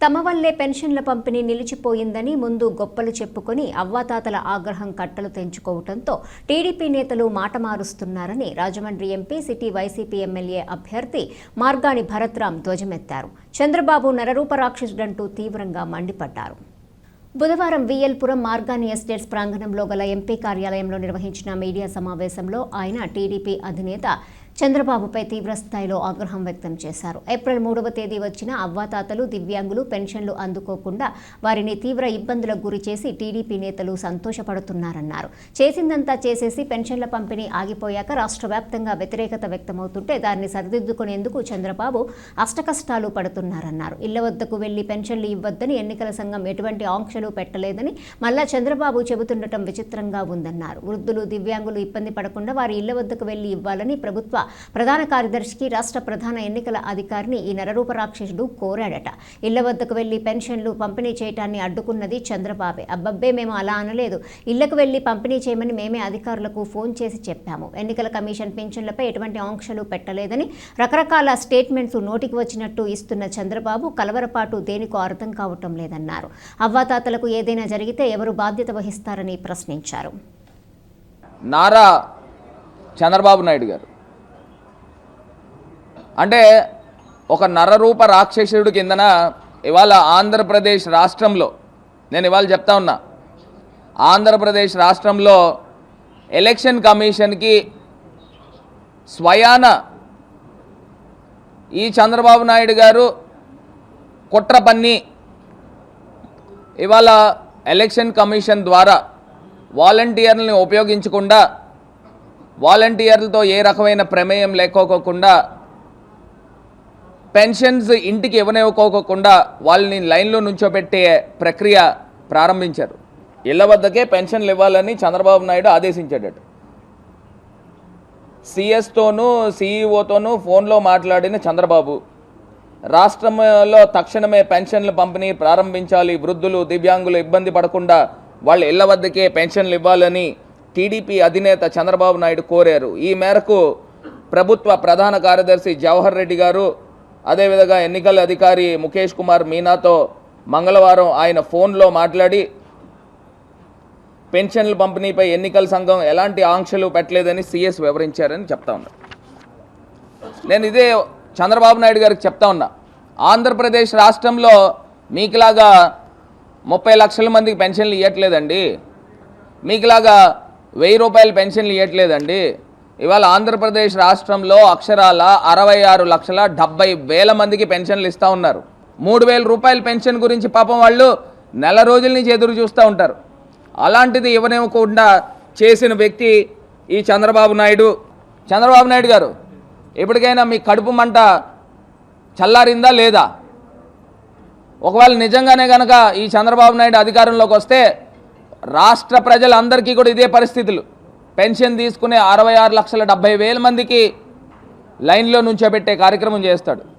తమ వల్లే పెన్షన్ల పంపిణీ నిలిచిపోయిందని ముందు గొప్పలు చెప్పుకొని అవ్వాతాతల ఆగ్రహం కట్టలు తెంచుకోవడంతో టీడీపీ నేతలు మాట మారుస్తున్నారని Rajahmundry MP city YCP MLA అభ్యర్థి మార్గాని భరత్రామ్ ధ్వజమెత్తారు. చంద్రబాబు నరరూప రాక్షసుడంటూ తీవ్రంగా మండిపడ్డారు. బుధవారం విఎల్పురం మార్గాని ఎస్టేట్స్ ప్రాంగణంలో గల ఎంపీ కార్యాలయంలో నిర్వహించిన మీడియా సమావేశంలో ఆయన టీడీపీ అధినేత చంద్రబాబుపై తీవ్రస్థాయిలో ఆగ్రహం వ్యక్తం చేశారు. ఏప్రిల్ మూడవ తేదీ వచ్చిన అవ్వాతాతలు దివ్యాంగులు పెన్షన్లు అందుకోకుండా వారిని తీవ్ర ఇబ్బందులకు గురి చేసి టీడీపీ నేతలు సంతోషపడుతున్నారన్నారు. చేసిందంతా చేసేసి పెన్షన్ల పంపిణీ ఆగిపోయాక రాష్ట్ర వ్యాప్తంగా వ్యతిరేకత వ్యక్తమవుతుంటే దాన్ని సరిదిద్దుకునేందుకు చంద్రబాబు అష్టకష్టాలు పడుతున్నారన్నారు. ఇళ్ళ వద్దకు వెళ్ళి పెన్షన్లు ఇవ్వద్దని ఎన్నికల సంఘం ఎటువంటి ఆంక్షలు పెట్టలేదని మళ్ళా చంద్రబాబు చెబుతుండటం విచిత్రంగా ఉందన్నారు. వృద్ధులు దివ్యాంగులు ఇబ్బంది పడకుండా వారి ఇళ్ళ వద్దకు వెళ్ళి ఇవ్వాలని ప్రభుత్వ ప్రధాన కార్యదర్శికి రాష్ట్ర ప్రధాన ఎన్నికల అధికారిని ఈ నరరూపరాక్షసుడు కోరాడట. ఇళ్ళ వద్దకు వెళ్ళి పెన్షన్లు పంపిణీ చేయటాన్ని అడ్డుకున్నది చంద్రబాబే. అబ్బబ్బే మేము అలా అనలేదు. ఇళ్ళకు వెళ్ళి పంపిణీ చేయమని మేమే అధికారులకు ఫోన్ చేసి చెప్పాము. ఎన్నికల కమిషన్ పెన్షన్లపై ఎటువంటి ఆంక్షలు పెట్టలేదని రకరకాల స్టేట్మెంట్స్ నోటికి వచ్చినట్టు ఇస్తున్న చంద్రబాబు కలవరపాటు దేనికో అర్థం కావటం లేదన్నారు. అవ్వాతాతలకు ఏదైనా జరిగితే ఎవరు బాధ్యత వహిస్తారని ప్రశ్నించారు. నారా చంద్రబాబు నాయుడు గారు. అంటే ఒక నరరూప రాక్షసుడి కిందన ఇవాళ ఆంధ్రప్రదేశ్ రాష్ట్రంలో నేను ఇవాళ చెప్తా ఉన్నా ఆంధ్రప్రదేశ్ రాష్ట్రంలో ఎలక్షన్ కమిషన్కి స్వయాన ఈ చంద్రబాబు నాయుడు గారు కుట్ర పన్ని ఇవాళ ఎలక్షన్ కమిషన్ ద్వారా వాలంటీర్లని ఉపయోగించకుండా వాలంటీర్లతో ఏ రకమైన ప్రమేయం లేకోకుండా పెన్షన్స్ ఇంటికి ఇవ్వనివ్వకోకుండా వాళ్ళని లైన్లో నుంచోబెట్టే ప్రక్రియ ప్రారంభించారు. ఇళ్ళ వద్దకే పెన్షన్లు ఇవ్వాలని చంద్రబాబు నాయుడు ఆదేశించాడట. సిఎస్తోనూ సిఈఓతోనూ ఫోన్లో మాట్లాడిన చంద్రబాబు రాష్ట్రంలో తక్షణమే పెన్షన్లు పంపిణీ ప్రారంభించాలి వృద్ధులు దివ్యాంగులు ఇబ్బంది పడకుండా వాళ్ళ ఇళ్ళ వద్దకే పెన్షన్లు ఇవ్వాలని టీడీపీ అధినేత చంద్రబాబు నాయుడు కోరారు. ఈ మేరకు ప్రభుత్వ ప్రధాన కార్యదర్శి జవహర్ రెడ్డి గారు అదేవిధంగా ఎన్నికల అధికారి ముఖేష్ కుమార్ మీనాతో మంగళవారం ఆయన ఫోన్లో మాట్లాడి పెన్షన్ల పంపిణీపై ఎన్నికల సంఘం ఎలాంటి ఆంక్షలు పెట్టలేదని సీఎస్ వివరించారని చెప్తా ఉన్నా. నేను ఇదే చంద్రబాబు నాయుడు గారికి చెప్తా ఉన్నా. ఆంధ్రప్రదేశ్ రాష్ట్రంలో మీకులాగా ముప్పై లక్షల మందికి పెన్షన్లు ఇవ్వట్లేదండి మీకులాగా వెయ్యి రూపాయల పెన్షన్లు ఇవ్వట్లేదండి ఇవాళ ఆంధ్రప్రదేశ్ రాష్ట్రంలో అక్షరాల అరవై ఆరు లక్షల డెబ్బై వేల మందికి పెన్షన్లు ఇస్తూ ఉన్నారు. మూడు వేల రూపాయల పెన్షన్ గురించి పాపం వాళ్ళు నెల రోజుల నుంచి ఎదురు చూస్తూ ఉంటారు. అలాంటిది ఇవ్వనివ్వకుండా చేసిన వ్యక్తి ఈ చంద్రబాబు నాయుడు. చంద్రబాబు నాయుడు గారు ఎప్పటికైనా మీ కడుపు మంట చల్లారిందా లేదా? ఒకవేళ నిజంగానే కనుక ఈ చంద్రబాబు నాయుడు అధికారంలోకి వస్తే రాష్ట్ర ప్రజలందరికీ కూడా ఇదే పరిస్థితులు. పెన్షన్ తీసుకునే అరవై ఆరు లక్షల డెబ్బై వేల మందికి లైన్లో నుంచోబెట్టే కార్యక్రమం చేస్తాడు.